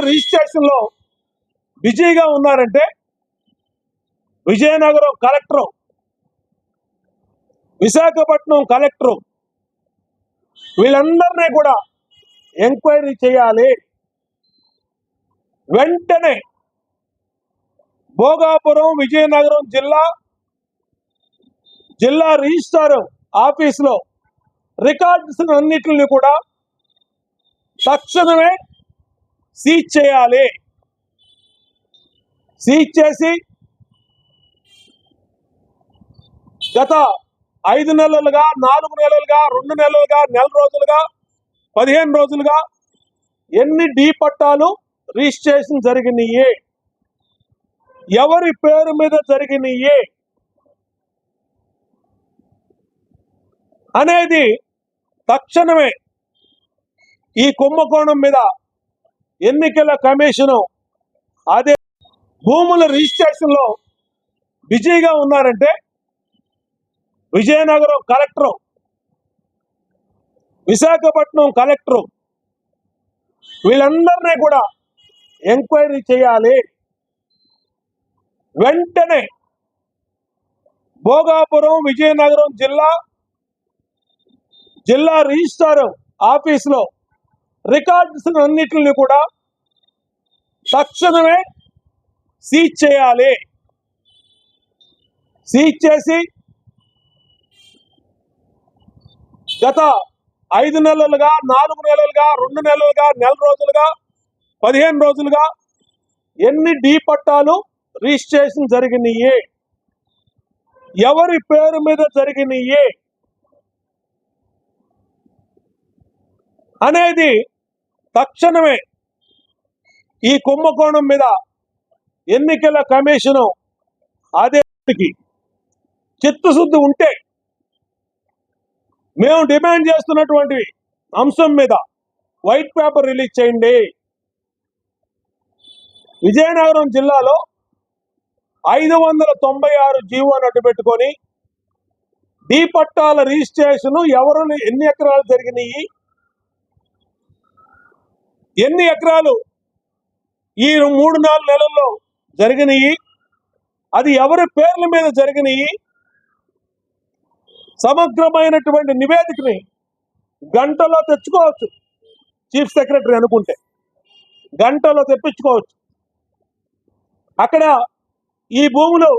రిజిస్ట్రేషన్లో బిజీగా ఉన్నారంటే Vizianagaram collector Visakhapatnam collector వీళ్ళందరినీ కూడా ఎంక్వైరీ చేయాలి. వెంటనే భోగాపురం విజయనగరం జిల్లా జిల్లా రిజిస్ట్రార్ ఆఫీసులో రికార్డ్స్ అన్నిటిని కూడా తక్షణమే సీజ్ చేయాలి. సీజ్ చేసి గత ఐదు నెలలుగా నాలుగు నెలలుగా రెండు నెలలుగా నెల రోజులుగా పదిహేను రోజులుగా ఎన్ని డీ పట్టాలు రిజిస్ట్రేషన్ జరిగినాయి? ఎవరి పేరు మీద జరిగినాయి? అనేది తక్షణమే ఈ కుంభకోణం మీద ఎన్నికల కమిషను అదే భూముల రిజిస్ట్రేషన్లో బిజీగా ఉన్నారంటే విజయనగరం కలెక్టర్ విశాఖపట్నం కలెక్టర్ వీళ్ళందరినీ కూడా ఎంక్వైరీ చేయాలి. వెంటనే భోగాపురం విజయనగరం జిల్లా జిల్లా రిజిస్ట్రార్ ఆఫీసులో రికార్డ్స్ అన్నిటిని కూడా తక్షణమే సీజ్ చేయాలి. సీజ్ చేసి గత ఐదు నెలలుగా నాలుగు నెలలుగా రెండు నెలలుగా నెల రోజులుగా పదిహేను రోజులుగా ఎన్ని డీ పట్టాలు రిజిస్ట్రేషన్ జరిగినాయి? ఎవరి పేరు మీద జరిగినాయి? అనేది తక్షణమే ఈ కుంభకోణం మీద ఎన్నికల కమిషను ఆదేశానికి చిత్తశుద్ధి ఉంటే మేము డిమాండ్ చేస్తున్నటువంటి అంశం మీద వైట్ పేపర్ రిలీజ్ చేయండి. విజయనగరం జిల్లాలో ఐదు వందల తొంభై ఆరు జీవో నట్టు పెట్టుకొని డీ పట్టాల రిజిస్ట్రేషన్ ఎవరు ఎన్ని ఎకరాలు జరిగినాయి? ఎన్ని ఎకరాలు? ఈ మూడు నాలుగు నెలల్లో జరిగినాయి? అది ఎవరి పేర్ల మీద జరిగినాయి? సమగ్రమైనటువంటి నివేదికని గంటలో తెచ్చుకోవచ్చు. చీఫ్ సెక్రటరీ అనుకుంటే గంటలో తెప్పించుకోవచ్చు. అక్కడ ఈ భూములు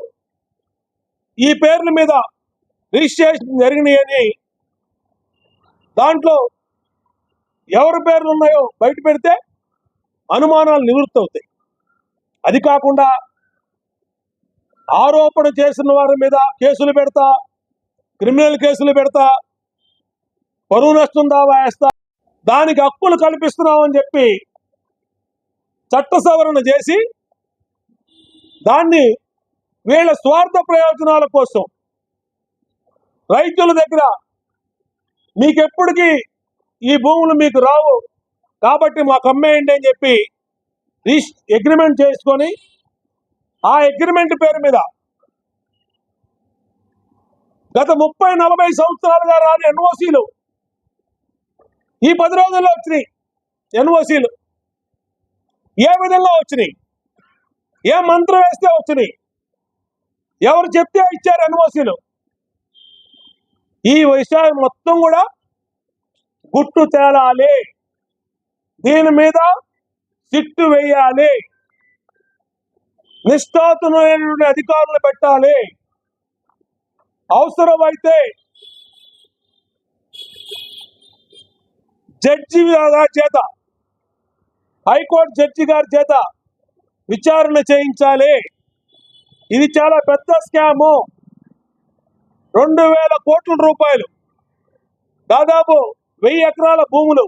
ఈ పేర్ల మీద రిజిస్ట్రేషన్ జరిగినాయని దాంట్లో ఎవరి పేర్లు ఉన్నాయో బయట పెడితే అనుమానాలు నివృత్తి అవుతాయి అది కాకుండా ఆరోపణ చేసిన వారి మీద కేసులు పెడతా క్రిమినల్ కేసులు పెడతా పరువు నష్టం దావా వేస్తా దానికి హక్కులు కల్పిస్తున్నామని చెప్పి చట్ట సవరణ చేసి దాన్ని వీళ్ళ స్వార్థ ప్రయోజనాల కోసం రైతుల దగ్గర మీకెప్పటికీ ఈ భూములు మీకు రావు. కాబట్టి మాకు అమ్మేయండి అని చెప్పి అగ్రిమెంట్ చేసుకొని ఆ అగ్రిమెంట్ పేరు మీద గత ముప్పై నలభై సంవత్సరాలుగా రాని ఎన్ఓసీలు ఈ పది రోజుల్లో వచ్చినాయి. ఎన్ఓసీలు ఏ విధంగా వచ్చినాయి? ఏ మంత్రం వేస్తే వచ్చినాయి? ఎవరు చెప్తే ఇచ్చారు ఎన్ఓసీలు? ఈ విషయం మొత్తం కూడా గుట్టు తేలాలి. దీని మీద సిట్టు వేయాలి. నిష్ఠాతులైనటువంటి అధికారులు పెట్టాలి. అవసరమైతే జడ్జి గారి చేత హైకోర్టు జడ్జి గారి చేత విచారణ చేయించాలి. ఇది చాలా పెద్ద స్కాము. రెండు వేల కోట్ల రూపాయలు. దాదాపు వెయ్యి ఎకరాల భూములు.